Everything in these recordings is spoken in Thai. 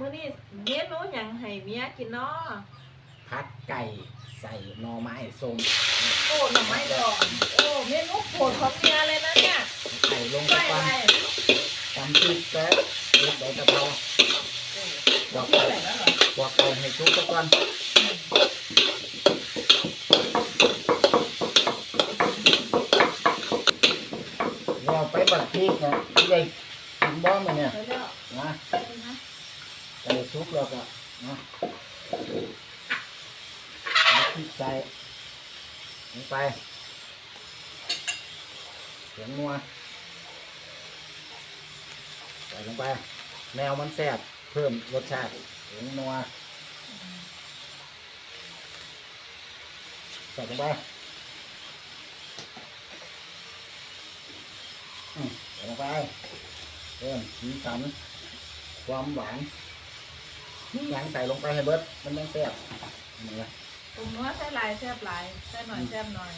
มื้อนี้เมนูหยังให้เมียกินเนาะผัดไก่ใส่หน่อไม้ส้มโอ้หน่อไม้ดองโอ้เมนูโปรดของเมียเลยนะเนี่ยไก่ลงไปใส่ก่อนอะไรตำพริกแป๊บเล็กใบกะเพราบอกใส่แล้วเหรอปอกไก่ให้ชุบซะก่อนเราไปบัดพริกนะที่ได้กินบ้อมมาเนี่ยใส่แล้วนะใส่นะไก่ชุบแล้วก็นะเอาพริกใส่ลงไปเสียงนัวใส่ลงไป แนวมันแซ่บเพิ่มรสชาติเสียงนัวใส่ลงไปใส่ลงไปเพิ่มสีสันความหวาน นี่ยังใส่ลงไปให้เบิดมันยังแซ่บนี่ละปรุงนัวใส่หลายแซ่บหลายใส่หน่อยแซ่บหน่อย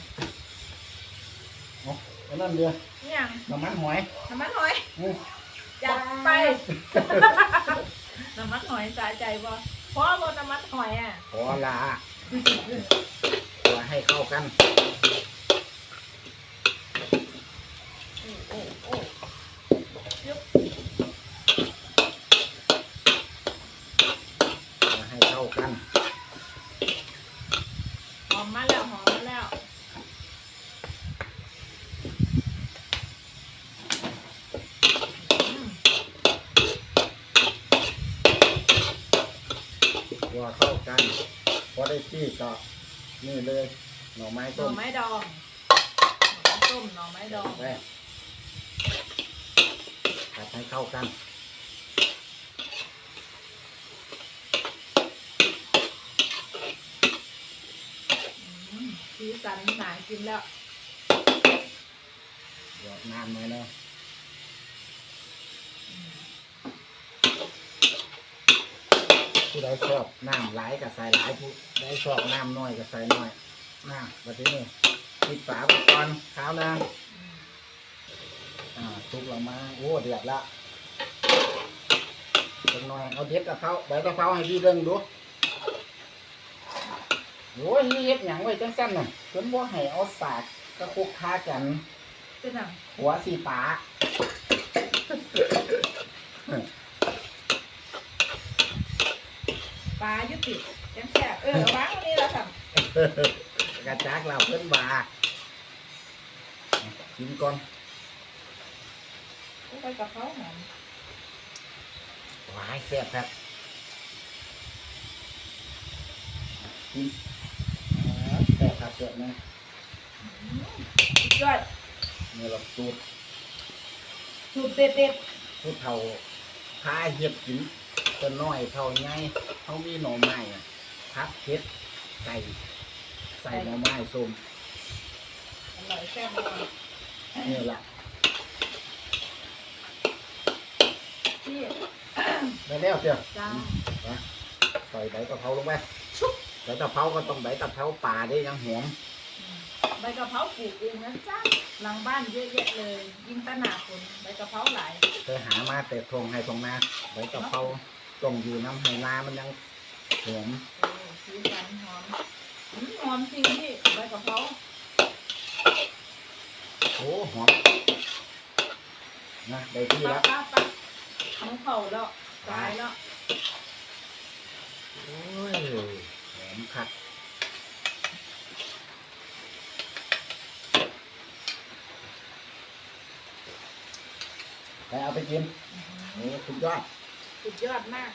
เอาอันนั้นเดียวนี่ยังน้ำมันหอยน้ำมันหอยอืมจัดไปน้ำมันหอยสาใจบ่เพราะว่าน้ำมันหอยอะขอลาเพื่อให้เข้ากัน โอ้โอ้โอ้ยุบ เพื่อให้เข้ากัน หอมมาแล้วหอมมาแล้วอืม เพื่อเข้ากัน พอได้ที่ก็นี่เลยหน่อไม้หน่ต้อมไม้ดองหน่อไม้ต้มหน่อไม้ดอง แรกผัดให้เข้ากันอืมสีสันหนากินแล้ว หยอดน้ำหน่อยนะ ผู้ใดชอบน้ำหลายก็ใส่หลายผู้ใดชอบน้ำน้อยก็ใส่น้อยน้ำแบบนี้ปิดฝาไว้ก่อนข้าวนะอืมอ่าทุกเรามาโอ้เดือดละจังหน่อยเอาเด็ดกะเพราใบกะเพราให้พี่เบิ่งดูโอ้ยนี่เฮ็ดหยังไว้จังสั้นน่ะเพิ่นบ่ให้เอาสากกระคุกคากันเป็นหนังหัวสีฟ้า ปลายุติยังแซ่บเออเอาวางวันนี้เราทกระจากเราเพิ่นบากินก่อนำไปกับเขาหอมหวายแซ่บครับกินอ่าแซ่บครับแซ่บนะสุดยอดนี่เราสูตรสูตรเด็ดเด็ดผู้เฒ่าพาเฮ็ดกิน ตัวน้อยเท่าไงเขามีหน่อไม้อะพักเฮ็ดไก่ใส่หน่อไม้ส้มอร่อยแซ่บมากนี่แหละพี่ได้แล้วเจ้าจ้าใส่ใบกะเพราลงไปชุบใบกะเพราก็ต้องใบกะเพราป่าได้ยังหอมใบกะเพราปลูกเองนะจ้าหลังบ้านเยอะแยะเลยยิ่งตะหนาฝนใบกะเพราหลายเคยหามาแต่ทงให้ทงนาใบกะเพรา ต้องอยู่น้ำให้นามันยังหอมโอ้สีสันหอมอืมหอมจริงพี่ใบกะเพราโอ้หอมนะได้ที่ปั๊แล้บวปั๊บปั๊บน้องเข่าแล้วตายแล้วโอ้ยหอมคักไปเอาไปกินโอ้สุดยอด สุดยอดมาก